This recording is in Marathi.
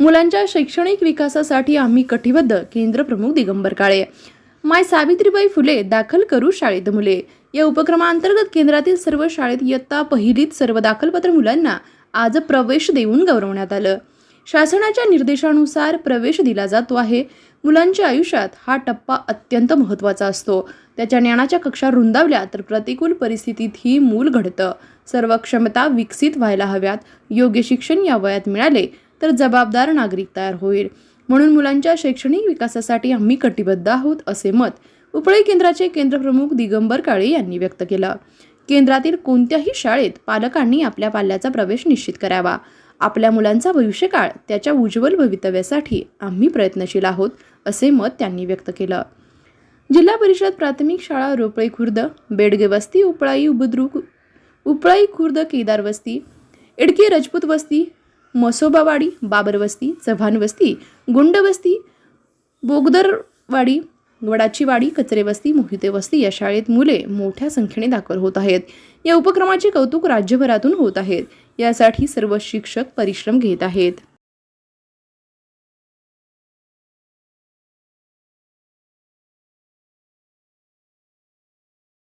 मुलांच्या शैक्षणिक विकासासाठी आम्ही कटिबद्ध केंद्र प्रमुख दिगंबर काळे. माय सावित्रीबाई फुले दाखल करू शाळेत मुले. या उपक्रमाअंतर्गत केंद्रातील सर्व शाळेत इयत्ता पहिलीत सर्व दाखलपत्र मुलांना आज प्रवेश देऊन गौरवण्यात आलं. शासनाच्या निर्देशानुसार प्रवेश दिला जातो आहे. मुलांच्या आयुष्यात हा टप्पा अत्यंत महत्त्वाचा असतो. त्याच्या ज्ञानाच्या कक्षा रुंदावल्या तर प्रतिकूल परिस्थितीतही मूल घडतं. सर्व क्षमता विकसित व्हायला हव्यात. योग्य शिक्षण या वयात मिळाले. तर जबाबदार नागरिक तयार होईल. म्हणून मुलांच्या शैक्षणिक विकासासाठी आम्ही कटिबद्ध आहोत असे मत उपळी केंद्राचे केंद्रप्रमुख दिगंबर काळे यांनी व्यक्त केलं. केंद्रातील कोणत्याही शाळेत पालकांनी आपल्या पाल्याचा प्रवेश निश्चित करावा. आपल्या मुलांचा भविष्यकाळ त्याच्या उज्ज्वल भवितव्यासाठी आम्ही प्रयत्नशील आहोत असे मत त्यांनी व्यक्त केलं. जिल्हा परिषद प्राथमिक शाळा रोपळे खुर्द बेडगे वस्ती उपळाई बुद्रुक उपळाई खुर्द केदार वस्ती इडकी रजपूत वस्ती मसोबावाडी बाबरवस्ती चव्हाणवस्ती गुंडवस्ती बोगदरवाडी वडाचीवाडी कचरेवस्ती मोहितेवस्ती या शाळेत मुले मोठ्या संख्येने दाखल होत आहेत. या उपक्रमाचे कौतुक राज्यभरातून होत आहेत. यासाठी सर्व शिक्षक परिश्रम घेत आहेत.